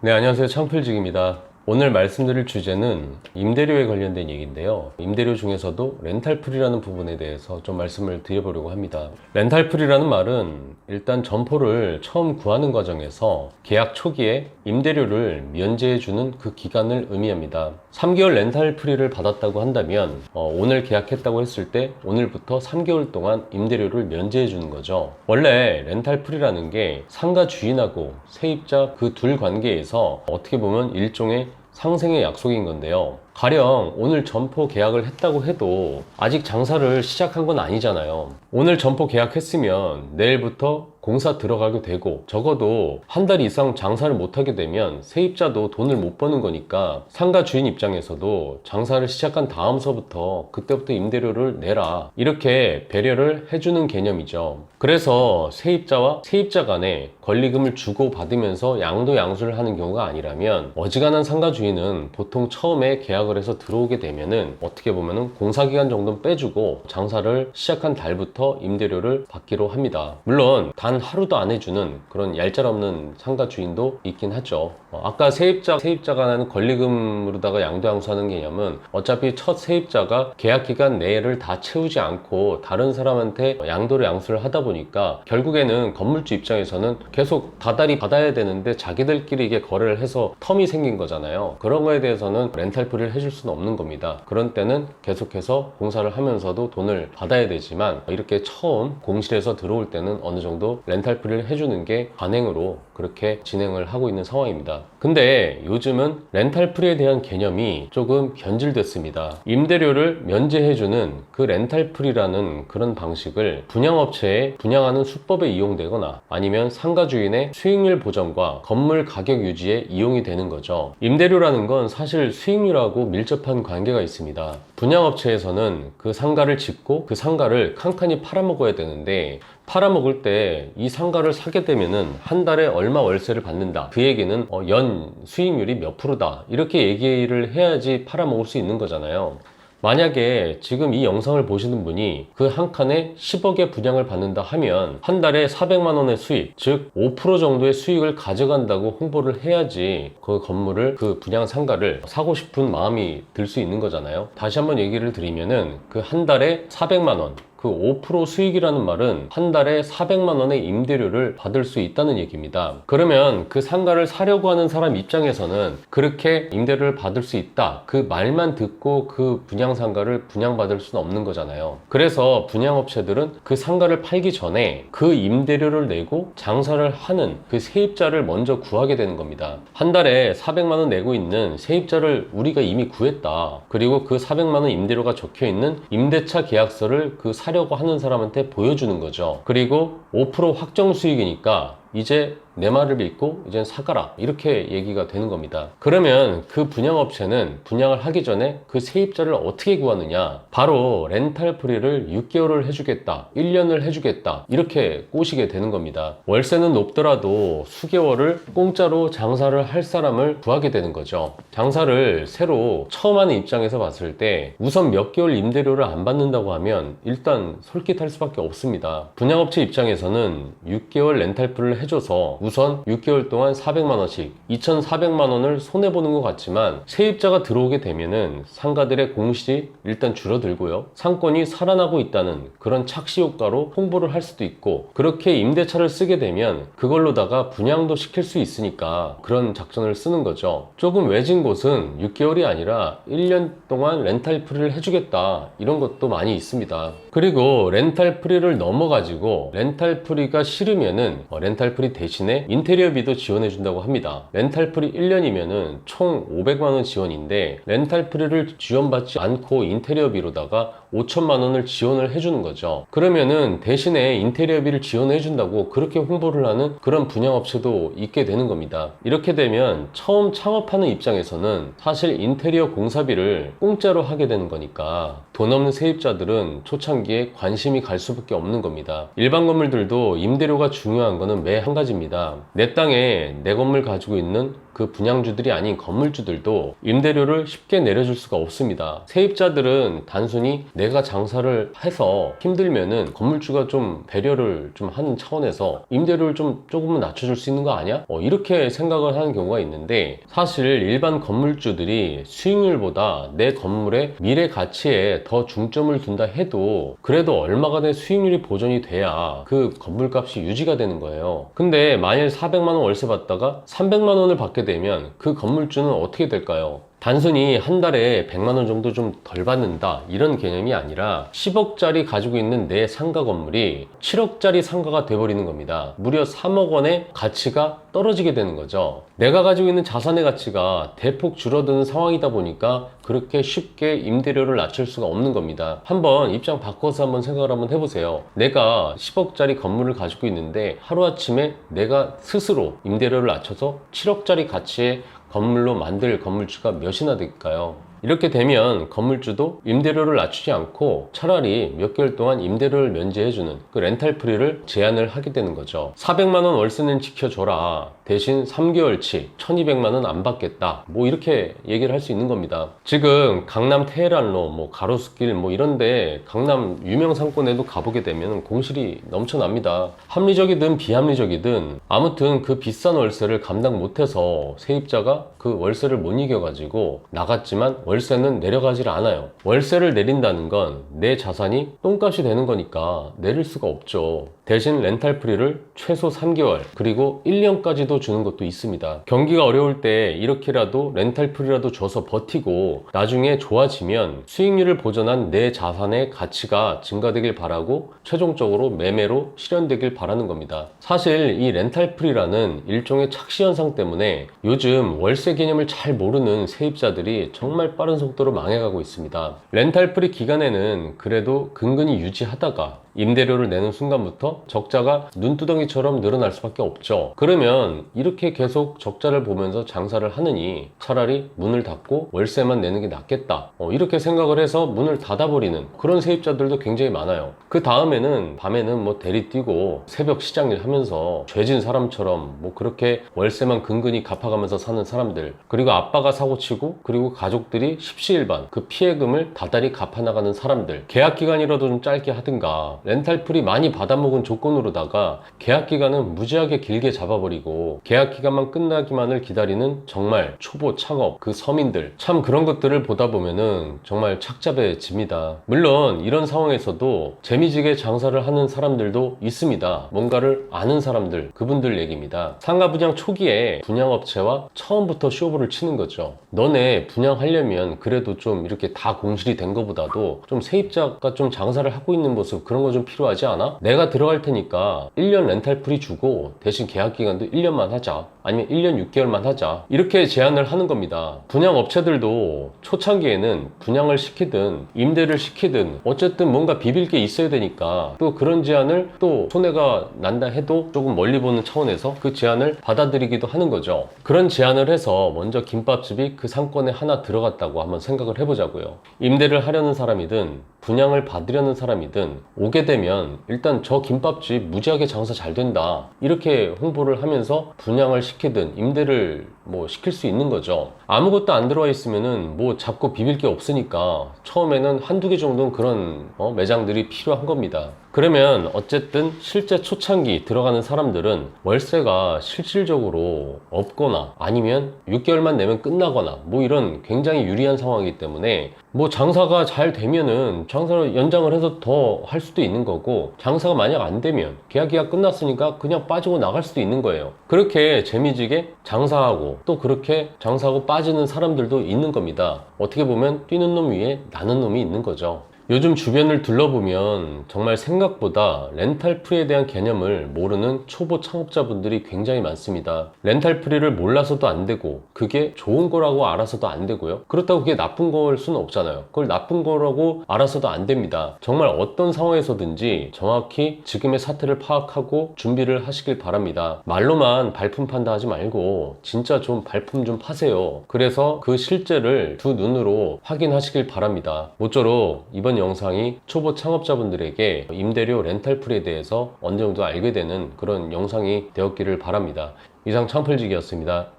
네, 안녕하세요. 창필직입니다. 오늘 말씀드릴 주제는 임대료에 관련된 얘기인데요. 임대료 중에서도 렌탈풀이라는 부분에 대해서 좀 말씀을 드려보려고 합니다. 렌탈풀이라는 말은 일단 점포를 처음 구하는 과정에서 계약 초기에 임대료를 면제해주는 그 기간을 의미합니다. 3개월 렌탈풀이를 받았다고 한다면 어, 오늘 계약했다고 했을 때 오늘부터 3개월 동안 임대료를 면제해주는 거죠. 원래 렌탈풀이라는 게 상가 주인하고 세입자 그 둘 관계에서 어떻게 보면 일종의 상생의 약속인 건데요. 가령 오늘 점포 계약을 했다고 해도 아직 장사를 시작한 건 아니잖아요. 오늘 점포 계약했으면 내일부터 공사 들어가게 되고 적어도 한 달 이상 장사를 못하게 되면 세입자도 돈을 못 버는 거니까 상가 주인 입장에서도 장사를 시작한 다음서부터 그때부터 임대료를 내라 이렇게 배려를 해주는 개념이죠. 그래서 세입자와 세입자 간에 권리금을 주고 받으면서 양도 양수를 하는 경우가 아니라면 어지간한 상가 주인은 보통 처음에 계약을 해서 들어오게 되면은 어떻게 보면은 공사 기간 정도는 빼주고 장사를 시작한 달부터 임대료를 받기로 합니다. 물론 단 하루도 안 해주는 그런 얄짤없는 상가 주인도 있긴 하죠. 어, 아까 세입자 세입자가 나는 권리금으로다가 양도 양수하는 개념은 어차피 첫 세입자가 계약 기간 내를 다 채우지 않고 다른 사람한테 양도를 양수를 하다 보니까 결국에는 건물주 입장에서는 계속 다달이 받아야 되는데 자기들끼리 이게 거래를 해서 텀이 생긴 거잖아요. 그런 거에 대해서는 렌탈풀이를 해줄 수는 없는 겁니다. 그런 때는 계속해서 공사를 하면서도 돈을 받아야 되지만 이렇게 처음 공실에서 들어올 때는 어느 정도 렌탈풀이를 해주는 게 관행으로 그렇게 진행을 하고 있는 상황입니다. 근데 요즘은 렌탈풀이에 대한 개념이 조금 변질됐습니다. 임대료를 면제해주는 그 렌탈풀이라는 그런 방식을 분양업체에 분양하는 수법에 이용되거나 아니면 상가 주인의 수익률 보전과 건물 가격 유지에 이용이 되는 거죠. 임대료라는 건 사실 수익률하고 밀접한 관계가 있습니다. 분양업체에서는 그 상가를 짓고 그 상가를 칸칸이 팔아먹어야 되는데 팔아먹을 때 이 상가를 사게 되면은 한 달에 얼마 월세를 받는다. 그 얘기는 어, 연 수익률이 몇 프로다. 이렇게 얘기를 해야지 팔아먹을 수 있는 거잖아요. 만약에 지금 이 영상을 보시는 분이 그 한 칸에 10억의 분양을 받는다 하면 한 달에 400만 원의 수익, 즉 5% 정도의 수익을 가져간다고 홍보를 해야지 그 건물을 그 분양 상가를 사고 싶은 마음이 들 수 있는 거잖아요. 다시 한번 얘기를 드리면은 그 한 달에 400만 원, 그 5% 수익이라는 말은 한 달에 400만 원의 임대료를 받을 수 있다는 얘기입니다. 그러면 그 상가를 사려고 하는 사람 입장에서는 그렇게 임대료를 받을 수 있다. 그 말만 듣고 그 분양 상가를 분양받을 수는 없는 거잖아요. 그래서 분양업체들은 그 상가를 팔기 전에 그 임대료를 내고 장사를 하는 그 세입자를 먼저 구하게 되는 겁니다. 한 달에 400만 원 내고 있는 세입자를 우리가 이미 구했다. 그리고 그 400만 원 임대료가 적혀 있는 임대차 계약서를 그 사려고 하는 사람한테 보여주는 거죠. 그리고 5% 확정 수익이니까 이제 내 말을 믿고 이젠 사가라. 이렇게 얘기가 되는 겁니다. 그러면 그 분양업체는 분양을 하기 전에 그 세입자를 어떻게 구하느냐? 바로 렌탈 프리를 6개월을 해주겠다 1년을 해주겠다 이렇게 꼬시게 되는 겁니다. 월세는 높더라도 수개월을 공짜로 장사를 할 사람을 구하게 되는 거죠. 장사를 새로 처음 하는 입장에서 봤을 때 우선 몇 개월 임대료를 안 받는다고 하면 일단 솔깃할 수밖에 없습니다. 분양업체 입장에서는 6개월 렌탈 프리를 해줘서 우선 6개월 동안 400만원씩 2,400만 원을 손해보는 것 같지만 세입자가 들어오게 되면은 상가들의 공실이 일단 줄어들고요. 상권이 살아나고 있다는 그런 착시 효과로 홍보를 할 수도 있고 그렇게 임대차를 쓰게 되면 그걸로다가 분양도 시킬 수 있으니까 그런 작전을 쓰는 거죠. 조금 외진 곳은 6개월이 아니라 1년 동안 렌탈 프리를 해주겠다 이런 것도 많이 있습니다. 그리고 렌탈 프리를 넘어가지고 렌탈 프리가 싫으면은 어, 렌탈 프리 대신 에 인테리어비도 지원해 준다고 합니다. 렌탈 프리 1년이면은 총 500만 원 지원인데 렌탈 프리를 지원받지 않고 인테리어비로다가 5천만 원을 지원을 해주는 거죠. 그러면은 대신에 인테리어비를 지원해 준다고 그렇게 홍보를 하는 그런 분양업체도 있게 되는 겁니다. 이렇게 되면 처음 창업하는 입장에서는 사실 인테리어 공사비를 공짜로 하게 되는 거니까 돈 없는 세입자들은 초창기에 관심이 갈 수밖에 없는 겁니다. 일반 건물들도 임대료가 중요한 거는 매 한 가지입니다. 내 땅에 내 건물 가지고 있는 그 분양주들이 아닌 건물주들도 임대료를 쉽게 내려줄 수가 없습니다. 세입자들은 단순히 내가 장사를 해서 힘들면은 건물주가 좀 배려를 좀 하는 차원에서 임대료를 좀 조금은 낮춰줄 수 있는 거 아니야? 어, 이렇게 생각을 하는 경우가 있는데 사실 일반 건물주들이 수익률보다 내 건물의 미래 가치에 더 중점을 둔다 해도 그래도 얼마간의 수익률이 보존이 돼야 그 건물값이 유지가 되는 거예요. 근데 만일 400만 원 월세 받다가 300만 원을 받게 되면 그 건물주는 어떻게 될까요? 단순히 한 달에 100만 원 정도 좀 덜 받는다 이런 개념이 아니라 10억짜리 가지고 있는 내 상가 건물이 7억짜리 상가가 돼버리는 겁니다. 무려 3억 원의 가치가 떨어지게 되는 거죠. 내가 가지고 있는 자산의 가치가 대폭 줄어드는 상황이다 보니까 그렇게 쉽게 임대료를 낮출 수가 없는 겁니다. 한번 입장 바꿔서 한번 생각을 한번 해보세요. 내가 10억짜리 건물을 가지고 있는데 하루아침에 내가 스스로 임대료를 낮춰서 7억짜리 가치의 건물로 만들 건물주가 몇이나 될까요? 이렇게 되면 건물주도 임대료를 낮추지 않고 차라리 몇 개월 동안 임대료를 면제해주는 그 렌탈 프리를 제한을 하게 되는 거죠. 400만원 월세는 지켜줘라. 대신 3개월치 1200만 원 안 받겠다. 뭐 이렇게 얘기를 할 수 있는 겁니다. 지금 강남 테헤란로, 뭐 가로수길 뭐 이런데 강남 유명 상권에도 가보게 되면 공실이 넘쳐납니다. 합리적이든 비합리적이든 아무튼 그 비싼 월세를 감당 못해서 세입자가 그 월세를 못 이겨가지고 나갔지만 월세는 내려가질 않아요. 월세를 내린다는 건 내 자산이 똥값이 되는 거니까 내릴 수가 없죠. 대신 렌탈 프리를 최소 3개월 그리고 1년까지도 주는 것도 있습니다. 경기가 어려울 때 이렇게라도 렌탈 프리라도 줘서 버티고 나중에 좋아지면 수익률을 보전한 내 자산의 가치가 증가되길 바라고 최종적으로 매매로 실현되길 바라는 겁니다. 사실 이 렌탈 프리라는 일종의 착시 현상 때문에 요즘 월세 개념을 잘 모르는 세입자들이 정말 빠른 속도로 망해가고 있습니다. 렌탈 프리 기간에는 그래도 근근히 유지하다가 임대료를 내는 순간부터 적자가 눈두덩이처럼 늘어날 수밖에 없죠. 그러면 이렇게 계속 적자를 보면서 장사를 하느니 차라리 문을 닫고 월세만 내는 게 낫겠다. 어, 이렇게 생각을 해서 문을 닫아버리는 그런 세입자들도 굉장히 많아요. 그 다음에는 밤에는 뭐 대리 뛰고 새벽 시장일 하면서 죄진 사람처럼 뭐 그렇게 월세만 근근히 갚아가면서 사는 사람들 그리고 아빠가 사고치고 그리고 가족들이 십시일반 그 피해금을 다달이 갚아나가는 사람들 계약 기간이라도 좀 짧게 하든가 렌탈풀이 많이 받아먹은 조건으로다가 계약 기간은 무지하게 길게 잡아버리고 계약 기간만 끝나기만을 기다리는 정말 초보 창업 그 서민들 참 그런 것들을 보다 보면은 정말 착잡해 집니다. 물론 이런 상황에서도 재미지게 장사를 하는 사람들도 있습니다. 뭔가를 아는 사람들 그분들 얘기입니다. 상가 분양 초기에 분양업체와 처음부터 쇼부를 치는 거죠. 너네 분양하려면 그래도 좀 이렇게 다 공실이 된 것보다도 좀 세입자가 좀 장사를 하고 있는 모습 그런 거좀 필요하지 않아? 내가 들어갈 테니까 1년 렌탈 프리 주고 대신 계약 기간도 1년만 하자. 아니면 1년 6개월만 하자. 이렇게 제안을 하는 겁니다. 분양 업체들도 초창기에는 분양을 시키든 임대를 시키든 어쨌든 뭔가 비빌 게 있어야 되니까 또 그런 제안을 또 손해가 난다 해도 조금 멀리 보는 차원에서 그 제안을 받아들이기도 하는 거죠. 그런 제안을 해서 먼저 김밥집이 그 상권에 하나 들어갔다고 한번 생각을 해보자고요. 임대를 하려는 사람이든 분양을 받으려는 사람이든 오게 되면 일단 저 김밥집 무지하게 장사 잘 된다. 이렇게 홍보를 하면서 분양을 시키든 임대를 뭐 시킬 수 있는 거죠. 아무것도 안 들어와 있으면은 뭐 잡고 비빌 게 없으니까 처음에는 한두 개 정도는 그런 어, 매장들이 필요한 겁니다. 그러면 어쨌든 실제 초창기 들어가는 사람들은 월세가 실질적으로 없거나 아니면 6개월만 내면 끝나거나 뭐 이런 굉장히 유리한 상황이기 때문에 뭐 장사가 잘 되면은 장사를 연장을 해서 더 할 수도 있는 거고 장사가 만약 안 되면 계약기가 끝났으니까 그냥 빠지고 나갈 수도 있는 거예요. 그렇게 재미지게 장사하고 또 그렇게 장사하고 빠지는 사람들도 있는 겁니다. 어떻게 보면 뛰는 놈 위에 나는 놈이 있는 거죠 요즘 주변을 둘러보면 정말 생각보다 렌탈 프리에 대한 개념을 모르는 초보 창업자분들이 굉장히 많습니다. 렌탈 프리를 몰라서도 안 되고 그게 좋은 거라고 알아서도 안 되고요. 그렇다고 그게 나쁜 걸 수는 없잖아요. 그걸 나쁜 거라고 알아서도 안 됩니다. 정말 어떤 상황에서든지 정확히 지금의 사태를 파악하고 준비를 하시길 바랍니다. 말로만 발품 판다 하지 말고 진짜 좀 발품 좀 파세요. 그래서 그 실제를 두 눈으로 확인하시길 바랍니다. 모쪼록 이번 영상이 초보 창업자분들에게 임대료 렌탈 풀에 대해서 어느 정도 알게 되는 그런 영상이 되었기를 바랍니다. 이상 창ፈል지기였습니다.